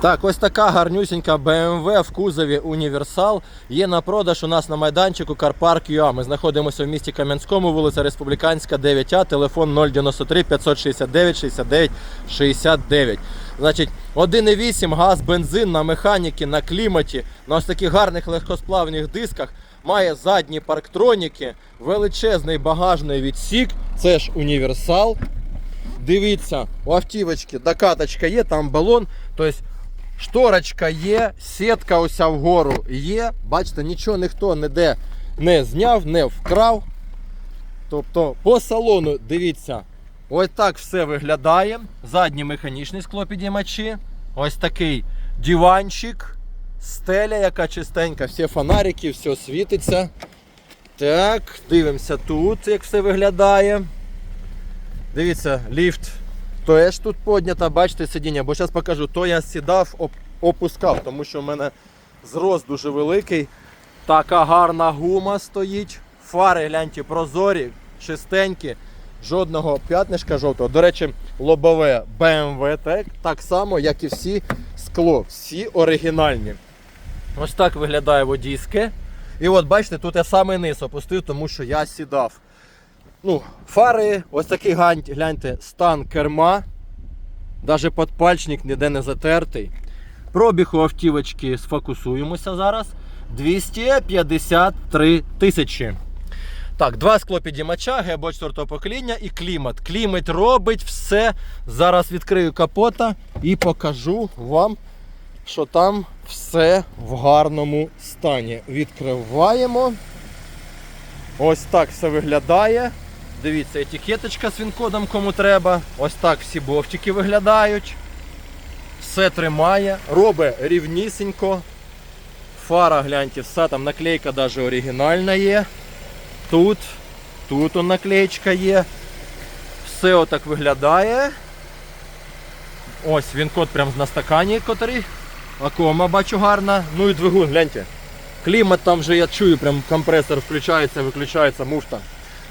Так, ось така гарнюсінька BMW в кузові Універсал є на продаж у нас на майданчику Карпарк ЮА. Ми знаходимося в місті Кам'янському, вулиця Республіканська, 9А, телефон 093 569 69 69. Значить, 1,8 газ, бензин на механіки, на кліматі, на ось таких гарних легкосплавних дисках. Має задні парктроніки, величезний багажний відсік. Це ж універсал. Дивіться, у автівочки докаточка є, там балон. Тобто шторочка є, сітка уся вгору є. Бачите, нічого ніхто ніде не зняв, не вкрав. Тобто по салону, дивіться, ось так все виглядає. Задні механічні склопідіймачі. Ось такий диванчик, стеля, яка чистенька, всі фонарики, все світиться. Так, дивимося тут, як все виглядає. Дивіться, ліфт теж тут поднята, бачите сидіння, бо зараз покажу, то я сідав, опускав, тому що в мене зрост дуже великий. Така гарна гума стоїть. Фари, гляньте, прозорі, чистенькі, жодного п'ятнишка жовтого. До речі, лобове BMW, так, так само, як і всі скло, всі оригінальні. Ось так виглядає водійське. І от бачите, тут я самий низ опустив, тому що я сідав. Ну, фари, ось такий гляньте, стан керма. Навіть подпальчник ніде не затертий. Пробіг у автівочки сфокусуємося зараз. 253 тисячі. Так, два склопідіймача, ГБО 4 покоління і клімат. Клімат робить все. Зараз відкрию капота і покажу вам, що там все в гарному стані. Відкриваємо. Ось так все виглядає. Дивіться, етикеточка з він-кодом кому треба. Ось так всі бовтики виглядають. Все тримає, робить рівнісінько. Фара, гляньте, все там наклейка навіть оригінальна є. Тут, тут он наклеєчка є. Все отак виглядає. Ось він код прям на стакані, котрий. Акома бачу гарна. Ну і двигун, гляньте. Клімат там вже я чую, прям компресор включається, виключається, муфта.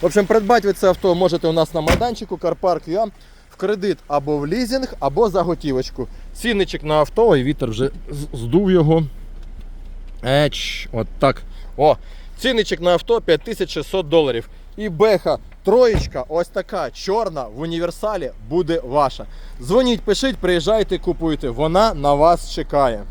В общем, придбати ви це авто можете у нас на майданчику Карпарк ЮА в кредит або в лізинг, або за готівочку. Цінничок на авто, ой, вітер вже здув його. Еч, от так. О, цінничок на авто 5600 доларів. І беха троєчка, ось така чорна в універсалі буде ваша. Дзвоніть, пишіть, приїжджайте, купуйте. Вона на вас чекає.